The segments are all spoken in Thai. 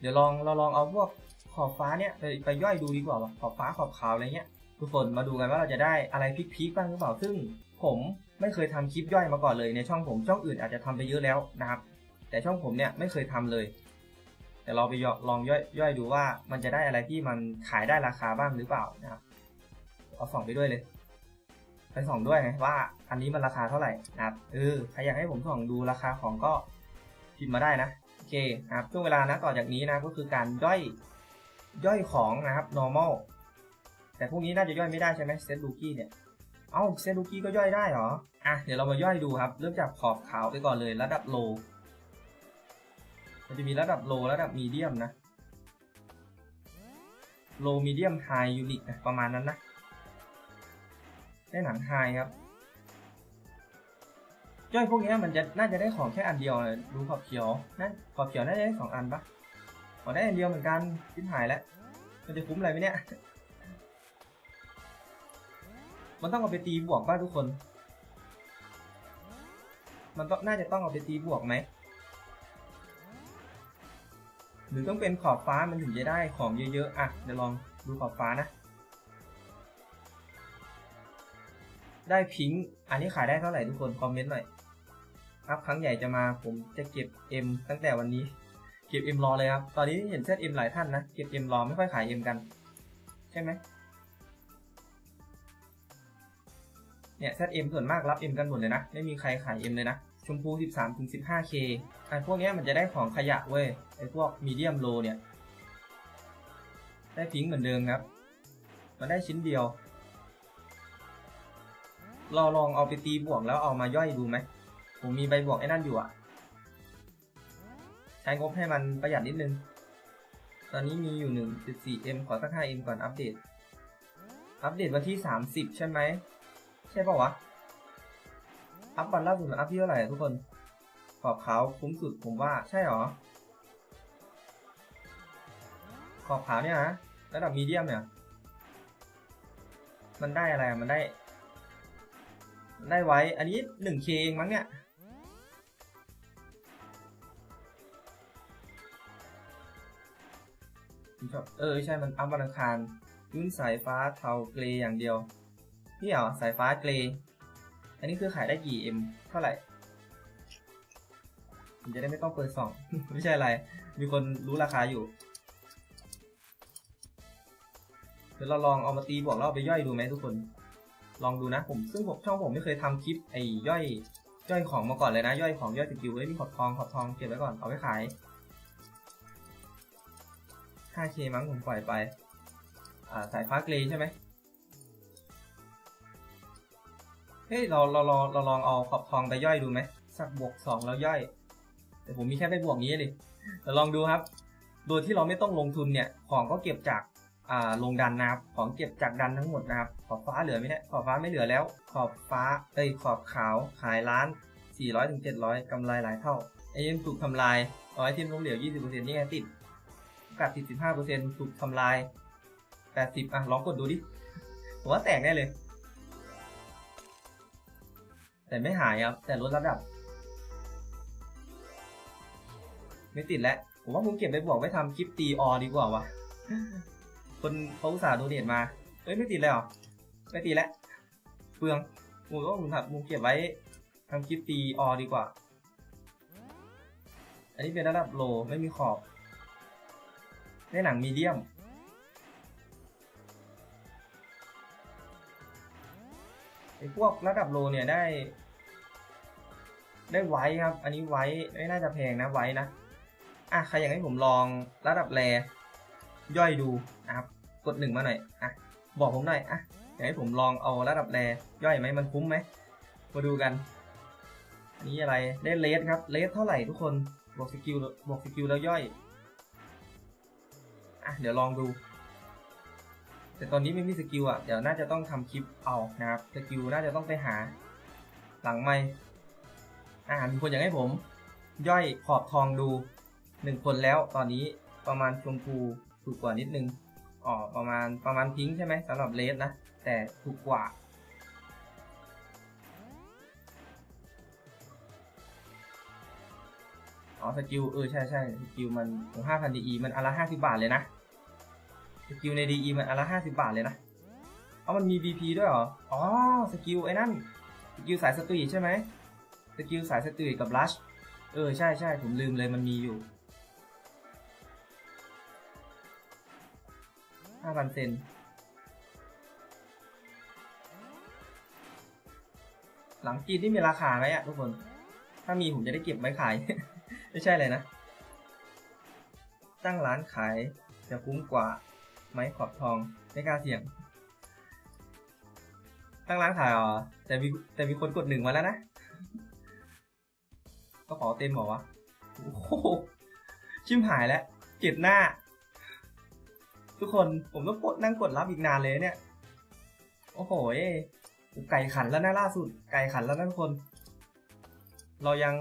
เดี๋ยวลองเราลองเอาพวกขอบฟ้าเนี่ยไปไปย่อยดูดีกว่าขอบฟ้าขอบขาวอะไรเงี้ยทุกคนมาดูกันว่าเราจะได้อะไรพีคๆบ้างหรือเปล่าซึ่งผมไม่เคยทำคลิปย่อยมาก่อนเลยในช่องผมช่องอื่นอาจจะทำไปเยอะแล้วนะครับ แต่ช่องผมเนี่ยไม่เคยทำเลย แต่เราไปลองย่อยย่อยดูว่ามันจะได้อะไรที่มันขายได้ราคาบ้างหรือเปล่านะครับเอาส่องไปด้วยเลยไปส่องด้วยไงว่า อันนี้มันราคาเท่าไหร่นะครับเออใครอยากให้ผมส่องดูราคาของก็พิมพ์มาได้นะ เคครับช่วงเวลานะต่อจากนี้นะก็คือการย่อยย่อยของนะครับ normal แต่พวกนี้น่าจะย่อยไม่ได้ใช่ไหมเซตลูกี้เนี่ยเอ้าเซตลูกี้ก็ย่อยได้เหรออะเดี๋ยวเรามาย่อยดูครับ เริ่มจากขอบขาวไปก่อนเลยระดับโลมันจะมีระดับโลระดับมีเดียมนะโลมีเดียมไฮยูนิคนะประมาณนั้นนะได้หนังไฮครับ ย่อยพวกนี้มันจะน่าจะได้ของแค่อันเดียวเลยดูขอบเขียวนั่นขอบเขียวน่าจะได้สองอันปะขอได้อันเดียวเหมือนกันทิ้หายแล้ว มันจะคุ้มอะไรไหมเนี่ย มันต้องเอาไปตีบวกป่ะทุกคน มันต้องน่าจะต้องเอาไปตีบวกไหมหรือต้องเป็นขอบฟ้ามันถึงจะได้ของเยอะๆอะเดี๋ยวลองดูขอบฟ้านะ ได้พิงอันนี้ขายได้เท่าไหร่ทุกคนคอมเมนต์หน่อยอัพครั้งใหญ่จะมาผมจะเก็บ M ตั้งแต่วันนี้ เก็บ M รอเลยครับ ตอนนี้เห็นเซต M หลายท่านนะ เก็บ M รอไม่ค่อยขาย M กัน ใช่ไหมเนี่ย ZM ส่วนมากรับ M กันหมดเลยนะ ไม่มีใครขาย M เลยนะ ชมพู 13ถึง 15K ไอ้พวกเนี้ยมันจะได้ของขยะเว้ย ไอ้พวกมีเดียมโลเนี่ย ได้พิงเหมือนเดิมครับ มันได้ชิ้นเดียว เราลองเอาไปตีบวกแล้วเอามาย่อยดูไหม ผมมีใบบวกไอ้นั่นอยู่อะใช้งบให้มันประหยัดนิดนึง ตอนนี้มีอยู่ 1.4M ขอสัก 5M ก่อนอัปเดต อัปเดตวันที่ 30 ใช่ไหม ใช่ป่าวะ อัพวันล่าสุดมันอัพที่เท่าไหร่ทุกคนขอบขาวคุ้มสุดผมว่าใช่หรอ ขอบขาวเนี่ยนะระดับมีเดียมเนี่ย มันได้อะไรมันได้ ได้ไว้ อันนี้ 1K เองมั้งเนี่ย เออ ใช่ มันอัพวันอังคารยุ่นสายฟ้าเทาเกรย์อย่างเดียว นี่เหรอ สายฟ้าเกรย์อันนี้คือขายได้กี่ M เท่าไหร่ผมจะได้ไม่ต้องเปิดสอง ไม่ใช่อะไร มีคนรู้ราคาอยู่ เดี๋ยวเราลองเอามาตีบวกแล้วเอาไปย่อยดูไหมทุกคน ลองดูนะผมซึ่งผมช่องผมไม่เคยทำคลิปไอ้ย่อยย่อยของมาก่อนเลยนะ ย่อยของย่อยสกิลไว้ยมีขอบทองขอบทองเก็บไว้ก่อนเอาไว้ขาย 5K มั้งผมปล่อยไป อ่าสายฟ้าเกรย์ใช่ไหมเฮ้ยเราเราลองเราลองเอาขอบทองไปย่อยดูไหมสักบวกสองแล้วย่อย แต่ผมมีแค่ไปบวกนี้เลยเราลองดูครับ โดยที่เราไม่ต้องลงทุนเนี่ย ของก็เก็บจาก ลงดันนะครับ ของเก็บจากดันทั้งหมดนะครับ ขอบฟ้าเหลือไหมเนี่ยขอบฟ้าไม่เหลือแล้ว ขอบฟ้าเอ้ยขอบขาวขายล้าน 400ถึง700กำไรหลายเท่าไอ้ยังถูกทำลายเอาไอ้ทีมล้มเหลว 20%นี่ไงติดกาสติด 15%ถูกทำลาย 80 อะ ลองกดดูดิผมว่าแตกแน่เลย แต่ไม่หายครับ แต่ลดระดับ ไม่ติดแล้ว ผมว่าผมเก็บไปบอกไว้ทำคลิปตีออดีกว่าวะ คนเขาอุตส่าห์โดเนทมา เอ้ยไม่ติดแล้วเหรอ ไม่ติดแล้วเปลืองมว่าผมทำผมเก็บไว้ทำคลิปตีออดีกว่า อันนี้เป็นระดับโลไม่มีขอบได้หนังมีเดียม ไอ้พวกระดับโลเนี่ยได้ ได้ไว้ครับ อันนี้ไว้ไม่น่าจะแพงนะไว้นะ อะใครอยากให้ผมลองระดับแร ย่อยดูนะครับ กดหนึ่งมาหน่อยอะบอกผมหน่อยอะอยากให้ผมลองเอาระดับแรย่อยไหมมันคุ้มไหมมาดูกันอันนี้อะไรได้เลสครับเลสเท่าไหร่ทุกคนบวกสกิลบวกสกิลแล้วย่อยอะเดี๋ยวลองดู แต่ตอนนี้ไม่มีสกิลอะเดี๋ยวน่าจะต้องทำคลิปเอานะครับสกิลน่าจะต้องไปหา หลังไม่อ่ามีคนอยากให้ผม ย่อยขอบทองดูหนึ่งคนแล้วตอนนี้ประมาณชมพู ถูกกว่านิดนึงอ๋อประมาณประมาณพิงใช่ไหมสำหรับเลสนะ แต่ถูกกว่าอ๋อสกิลเออใช่ใช่สกิลมันของห้าพันดีมันอนละห้าสิบาทเลยนะสกิลในดีมันอนละห้าสิบาทเลยนะเอามันมี BP ด้วยเหรอ อ๋อสกิลไอ้นั่นสกิลสายสตรีใช่ไหมสกิลสายสตรีกับลัชเออใช่ใช่ผมลืมเลยมันมีอยู่ ห้าพันเซนหลังจีนที่มีราคาไหมอะทุกคน ถ้ามีผมจะได้เก็บไว้ขาย ไม่ใช่เลยนะ ตั้งร้านขายจะคุ้มกว่าไหมขอบทองไม่กล้าเสี่ยง ตั้งร้านขายอ๋อแต่มีแต่มีคนกดหนึ่งมาแล้วนะก็ขอเต็มหรอวะโอ้โหชิมหายแล้วเจ็บหน้า ทุกคนผมต้องกดนั่งกดรับอีกนานเลยเนี่ย โอ้โหไก่ขันแล้วนะล่าสุด ไก่ขันแล้วนะทุกคน เรายัง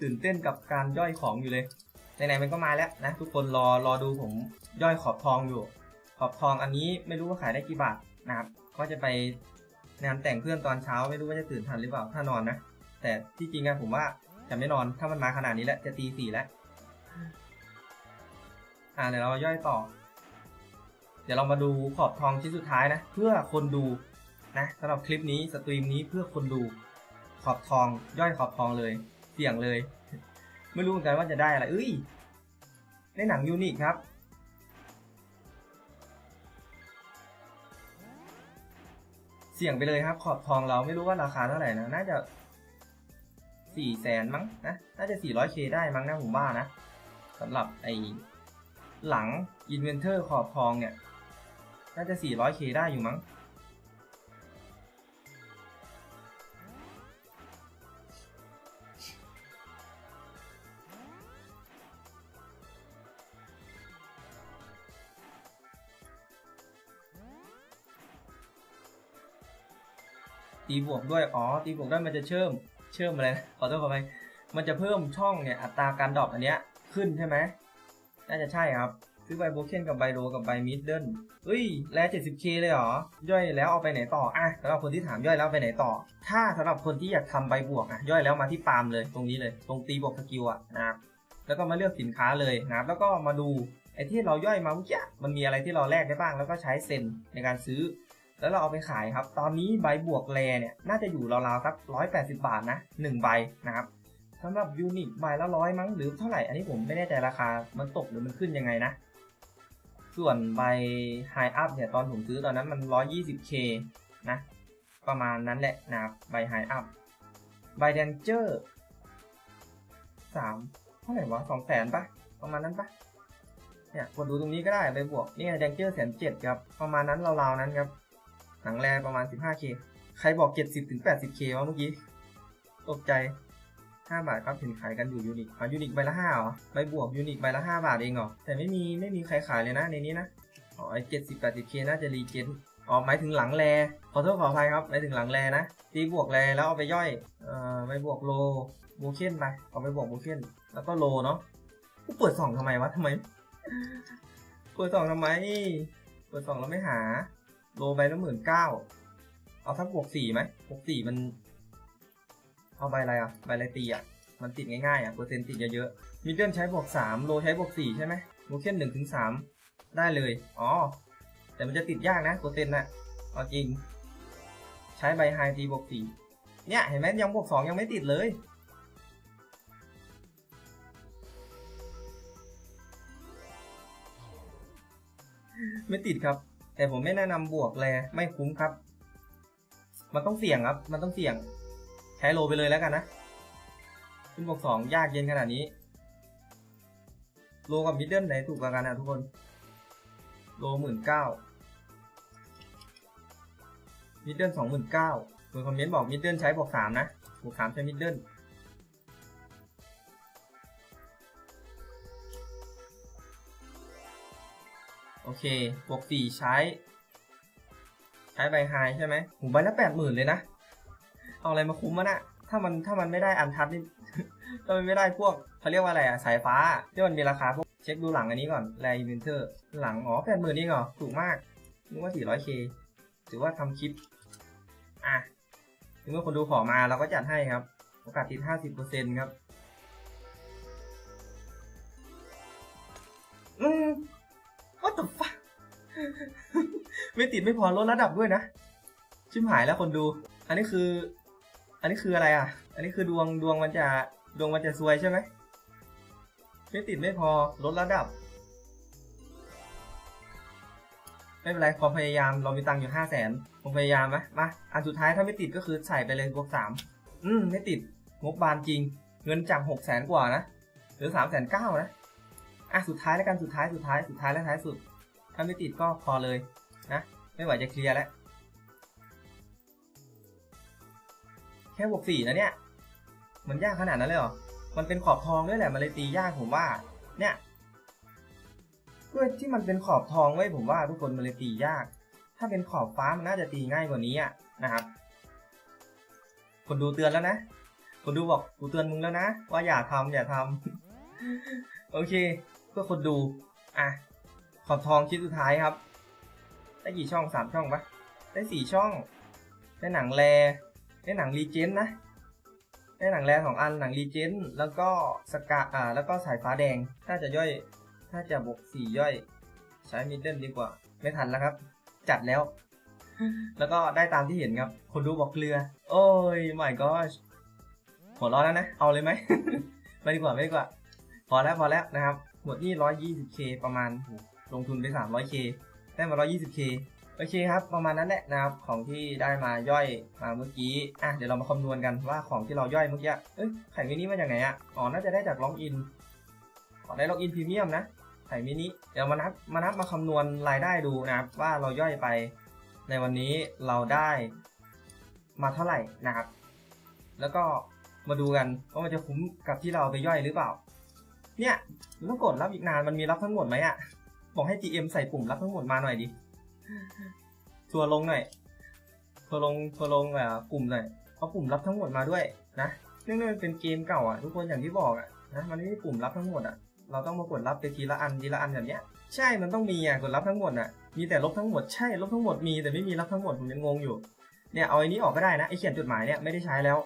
ตื่นเต้นกับการย่อยของอยู่เลยไหนๆมันก็มาแล้วนะทุกคนรอรอดูผมย่อยขอบทองอยู่ ขอบทองอันนี้ไม่รู้ว่าขายได้กี่บาทนะครับก็จะไปงานแต่งเพื่อนตอนเช้าไม่รู้ว่าจะตื่นทันหรือเปล่าถ้านอนนะแต่ที่จริงอะผมว่าจะไม่นอนถ้ามันมาขนาดนี้แล้วจะตีสี่แล้วอ่าเดี๋ยวเราย่อยต่อ ดี๋ยวเรามาดูขอบทองชิ้นสุดท้ายนะ เพื่อคนดูนะสำหรับคลิปนี้สตรีมนี้เพื่อคนดูขอบทองย่อยขอบทองเลย เสี่ยงเลย ไม่รู้เหมือนกันว่าจะได้อะไรเอ้ยในหนังยูนิคครับเสี่ยงไปเลยครับ ขอบทองเราไม่รู้ว่าราคาเท่าไหร่นะน่าจะสี่แสนมั้งนะน่าจะสี่ร้อยเคได้มั้งนะผมว่านะสำหรับไอหลัง Inventor ขอบทองเนี่ย น่าจะ 400k ได้อยู่มั้ง ตีบวกด้วย อ๋อ ตีบวกด้วยมันจะเชื่อม เชื่อมอะไรขอโทษขอไป มันจะเพิ่มช่องเนี่ย อัตราการดรอปอันเนี้ยขึ้นใช่ไหม น่าจะใช่ครับ ซื้อใบโบเคนกับใบโรกับใบมิดเดิลเฮ้ย แล้ว 70k เลยเหรอ ย่อยแล้วเอาไปไหนต่ออะสำหรับคนที่ถามย่อยแล้วไปไหนต่อ ถ้าสำหรับคนที่อยากทำใบบวกอะย่อยแล้วมาที่ปาล์มเลยตรงนี้เลย ตรงตีบวกสกิลอะนะครับแล้วก็มาเลือกสินค้าเลยนะครับแล้วก็มาดูไอ้ที่เราย่อยมาเมื่อกี้มันมีอะไรที่เราแลกได้บ้างแล้วก็ใช้เซ็นในการซื้อ แล้วเราเอาไปขายครับ ตอนนี้ใบบวกแรเนี่ยน่าจะอยู่ราวๆสัก180 บาทนะ1ใบนะครับสำหรับยูนิคใบละร้อยมั้งหรือเท่าไหร่อันนี้ผมไม่แน่ใจราคา มันตกหรือมันขึ้นยังไงนะ ส่วนใบ High Up เนี่ยตอนผมซื้อตอนนั้นมัน 120k นะ ประมาณนั้นแหละนะครับใบ High Up ใบ Danger สามเท่าไหร่วะสองแสนปะประมาณนั้นปะเนี่ยกดดูตรงนี้ก็ได้ใบบวกนี่ไง Danger แสนเจ็ดครับ ประมาณนั้นราวๆนั้นครับ หนังแรประมาณ 15k ใครบอก 70-80k วะเมื่อกี้ ตกใจ 5 บาทครับเห็นขายกันอยู่ยูนิคอ๋อยูนิคใบละ5เหรอใบบวกยูนิคใบละ 5 บาทเองเหรอแต่ไม่มีไม่มีใครขายเลยนะในนี้นะอ๋อไอ้ 70-80k น่าจะรีเจนอ๋อหมายถึงหลังแรขอโทษขออภัยครับหมายถึงหลังแรนะตีบวกแรแล้วเอาไปย่อยเอ่อไปบวกโลโบเคนไปเอาไปบวกโบเคนแล้วก็โลเนาะกูเปิดสองทำไมวะทำไมเปิดสองทำไมเปิดสองแล้วไม่หา โลใบละหมื่นเก้าเอาสักบวกสี่ไหมบวกสี่มัน เอาใบอะไรอะใบอะไรตีอะมันติดง่ายๆอะเปอร์เซ็นต์ติดเยอะๆมิดเดิลใช้บวกสามโลใช้บวกสี่ใช่ไหมโมเคนหนึ่งถึงสามได้เลย อ๋อ แต่มันจะติดยากนะเปอร์เซ็นต์น่ะเอาจริง ใช้ใบไฮตีบวกสี่เนี่ยเห็นไหมยังบวกสองยังไม่ติดเลยไม่ติดครับ แต่ผมไม่แนะนำบวกแลไม่คุ้มครับ มันต้องเสี่ยงครับ มันต้องเสี่ยง ช้โลไปเลยแล้วกันนะ ขึ้นบวกสองยากเย็นขนาดนี้ โลกับมิดเดิลไหนถูกกว่ากันนะทุกคน โลหมื่นเก้ามิดเดิลสองหมื่นเก้าคนคอมเมนต์บอกมิดเดิลใช้บวกสามนะบวกสามใช้มิดเดิลโอเคบวกสี่ใช้ ใช้ใบไฮใช่ไหมหูใบละแปดหมื่นเลยนะ เอาอะไรมาคุ้มมันอะถ้ามันถ้ามันไม่ได้อันทัดนี่ถ้ามันไม่ได้พวกเขาเรียกว่าอะไรอะสายฟ้าที่มันมีราคาพวกเช็คดูหลังอันนี้ก่อนแรอินเนเทอร์หลังอ๋อแปดหมื่นนี่เหรอถูกมากนึกว่า 400k ถือว่าทำคลิป อะถึงเมื่อคนดูขอมาเราก็จัดให้ครับ โอกาสติด 50%ครับ อืมว่าตบฟ้าไม่ติดไม่พอลดระดับด้วยนะ ชิมหายแล้วคนดู อันนี้คือ อันนี้คืออะไรอะ อันนี้คือดวงดวงมันจะดวงมันจะซวยใช่ไหมไม่ติดไม่พอลดระดับ ไม่เป็นไรความพยายามเรามีตังค์อยู่ห้าแสนผมพยายามไหมมาอันสุดท้ายถ้าไม่ติดก็คือใส่ไปเลยบวกสามอืมไม่ติดงบบานจริง เงินจากหกแสนกว่านะหรือสามแสนเก้านะอะสุดท้ายแล้วกันสุดท้ายสุดท้ายสุดท้ายและท้ายสุด ถ้าไม่ติดก็พอเลยนะไม่ไหวจะเคลียร์แล้ว ค่บวกสี่นะเนี่ย มันยากขนาดนั้นเลยเหรอ มันเป็นขอบทองด้วยแหละ มันเลยตียากผมว่า เนี่ยด้วยที่มันเป็นขอบทองไว้ผมว่าทุกคนมันเลยตียาก ถ้าเป็นขอบฟ้ามันน่าจะตีง่ายกว่านี้อะนะครับ คนดูเตือนแล้วนะ คนดูบอกกูเตือนมึงแล้วนะ ว่าอย่าทำอย่าทำโอเค เพื่อคนดู อะ ขอบทองชิ้นสุดท้ายครับ ได้กี่ช่องสามช่องปะได้สี่ช่อง ได้หนังแร ได้หนังรีเจนนะได้หนังแรสองอันหนังรีเจนแล้วก็สกาอ่าแล้วก็สายฟ้าแดงถ้าจะย่อย ถ้าจะบวกสี่ย่อยใช้มิดเดิลดีกว่า ไม่ทันแล้วครับ จัดแล้ว แล้วก็ได้ตามที่เห็นครับ คนดูบอกเกลือ โอ้ยไม่ก็หัวเร้อนแล้วนะ เอาเลยไหม ไม่ดีกว่าไม่ดีกว่า พอแล้วพอแล้วนะครับ หมดนี่ 120k ประมาณโหลงทุนไป 300k ได้มา 120k โอเคครับประมาณนั้นแหละนะครับของที่ได้มาย่อยมาเมื่อกี้อะเดี๋ยวเรามาคำนวณกันว่าของที่เราย่อยเมื่อกี้เอ้ยไข่มินิมาจากไหนอะอ๋อน่าจะได้จากล็อกอินขอได้ล็อกอินพรีเมียมนะไข่มินิเดี๋ยวมานับมานับมาคำนวณรายได้ดูนะครับว่าเราย่อยไปในวันนี้เราได้มาเท่าไหร่นะครับ แล้วก็มาดูกันว่ามันจะคุ้มกับที่เราไปย่อยหรือเปล่า เนี่ยต้องกดรับอีกนานมันมีรับทั้งหมดไหมอะบอกให้ GM ใส่ปุ่มรับทั้งหมดมาหน่อยดิ ทัวลงหน่อยทัวลงทัวลงแบบปุ่มหน่อยเอาปุ่มรับทั้งหมดมาด้วยนะเนื่องด้วยมันเป็นเกมเก่าอะทุกคนอย่างที่บอกอะนะมันไม่มีปุ่มรับทั้งหมดอะเราต้องมากดรับไปทีละอันทีละอันแบบเนี้ย ใช่มันต้องมีอะกดรับทั้งหมดอะมีแต่ลบทั้งหมดใช่ลบทั้งหมดมีแต่ไม่มีรับทั้งหมดผมยังงงอยู่เนี่ยเอาไอ้นี้ออกก็ได้นะไอ้เขียนจดหมายเนี่ยไม่ได้ใช้แล้ว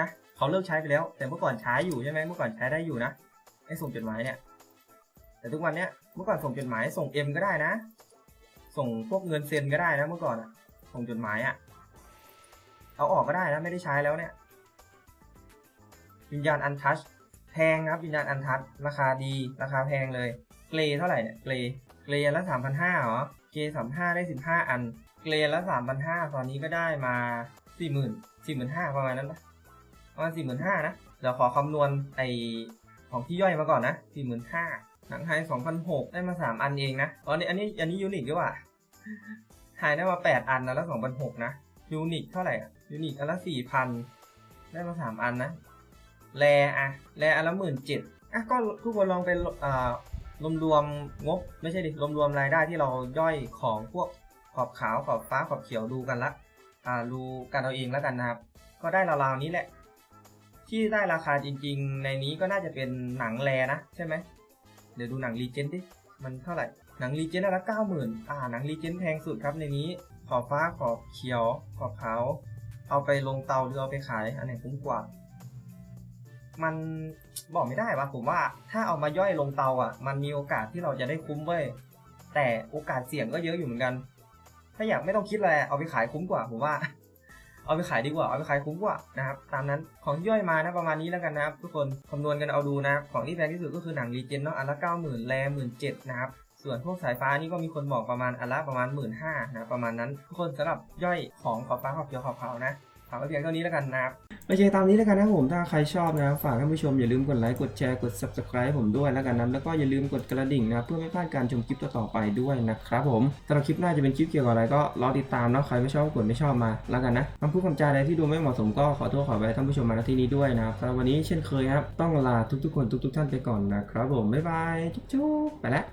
นะเขาเลิกใช้ไปแล้ว แต่เมื่อก่อนใช้อยู่ใช่ไหมเมื่อก่อนใช้ได้อยู่นะไอ้ส่งจดหมายเนี่ยแต่ทุกวันเนี้ยเมื่อก่อนส่งจดหมายส่ง M ก็ได้นะ ส่งพวกเงินเซ็นก็ได้นะเมื่อก่อนอะส่งจดหมายอะเอาออกก็ได้นะไม่ได้ใช้แล้วเนี่ย วิญญาณอันทัชแพงครับวิญญาณอันทัชราคาดีราคาแพงเลย เกรเท่าไหร่เนี่ยเกรเกรละสามพันห้าเหรอเกรสามห้าได้สิบห้าอัน เกรละสามพันห้าตอนนี้ก็ได้มาสี่หมื่นสี่หมื่นห้าประมาณนั้นปะประมาณสี่หมื่นห้านะเดี๋ยวขอคำนวณไอของที่ย่อยมาก่อนนะสี่หมื่นห้าหนังไฮสองพันหกได้มาสามอันเองนะอ๋อนนี้อันนี้อันนี้ยูนิคด้วยว่ะ หายได้มาแปดอันนะแล้วสองพันหกนะยูนิคเท่าไหร่ยูนิคอันละสี่พันได้มาสามอันนะแรอะแรอันละหมื่นเจ็ดอะก็ทุกคนลองไปอ่ารวมรวมงบไม่ใช่ดิรวมรวมรายได้ที่เราย่อยของพวกขอบขาวขอบฟ้าขอบเขียวดูกันละอ่าดูกันเอาเองแล้วกันนะครับ ก็ได้ราวๆนี้แหละ ที่ได้ราคาจริง ๆ ในนี้ก็น่าจะเป็นหนังแรนะใช่ไหมเดี๋ยวดูหนังรีเจนดิมันเท่าไหร่ หนังรีเจนละเก้าหมื่นอ่าหนังรีเจนแพงสุดครับในนี้ขอบฟ้าขอบเขียวขอบขาวเอาไปลงเตาหรือเอาไปขาย อันไหนคุ้มกว่า มันบอกไม่ได้ว่าผมว่าถ้าเอามาย่อยลงเตาอะ มันมีโอกาสที่เราจะได้คุ้มเว้ยแต่โอกาสเสี่ยงก็เยอะอยู่เหมือนกัน ถ้าอยากไม่ต้องคิดอะไรเอาไปขายคุ้มกว่าผมว่า เอาไปขายดีกว่าเอาไปขายคุ้มกว่านะครับตามนั้นของที่ย่อยมานะประมาณนี้แล้วกันนะครับทุกคนคำนวณกันเอาดูนะครับของที่แพงที่สุดก็คือหนังรีเจนเนาะอันละเก้าหมื่นแรหมื่นเจ็ดนะครับ ส่วนพวกสายฟ้านี่ก็มีคนบอกประมาณอันละประมาณหมื่นห้านะประมาณนั้นทุกคนสำหรับย่อยของขอบฟ้าขอบเขียวขอบขาวนะฝากไว้เพียงเท่านี้แล้วกันนะครับโอเคตามนี้แล้วกันนะผมถ้าใครชอบนะฝากท่านผู้ชมอย่าลืมกดไลค์กดแชร์กด subscribe ผมด้วยแล้วกันนะแล้วก็อย่าลืมกดกระดิ่งนะเพื่อไม่พลาดการชมคลิปต่อๆไปด้วยนะครับผมสำหรับคลิปหน้าจะเป็นคลิปเกี่ยวกับอะไรก็รอติดตามนะใครไม่ชอบก็กดไม่ชอบมาแล้วกันนะคำพูดคำจาใดที่ดูไม่เหมาะสมก็ขอโทษขอไปท่านผู้ชมมาณที่นี้ด้วยนะครับสำหรับวันนี้เช่นเคยครับต้องลาทุกๆคนทุก ๆ ท่านไปก่อนนะครับผมบ๊ายบายจุ๊บๆไปแล้ว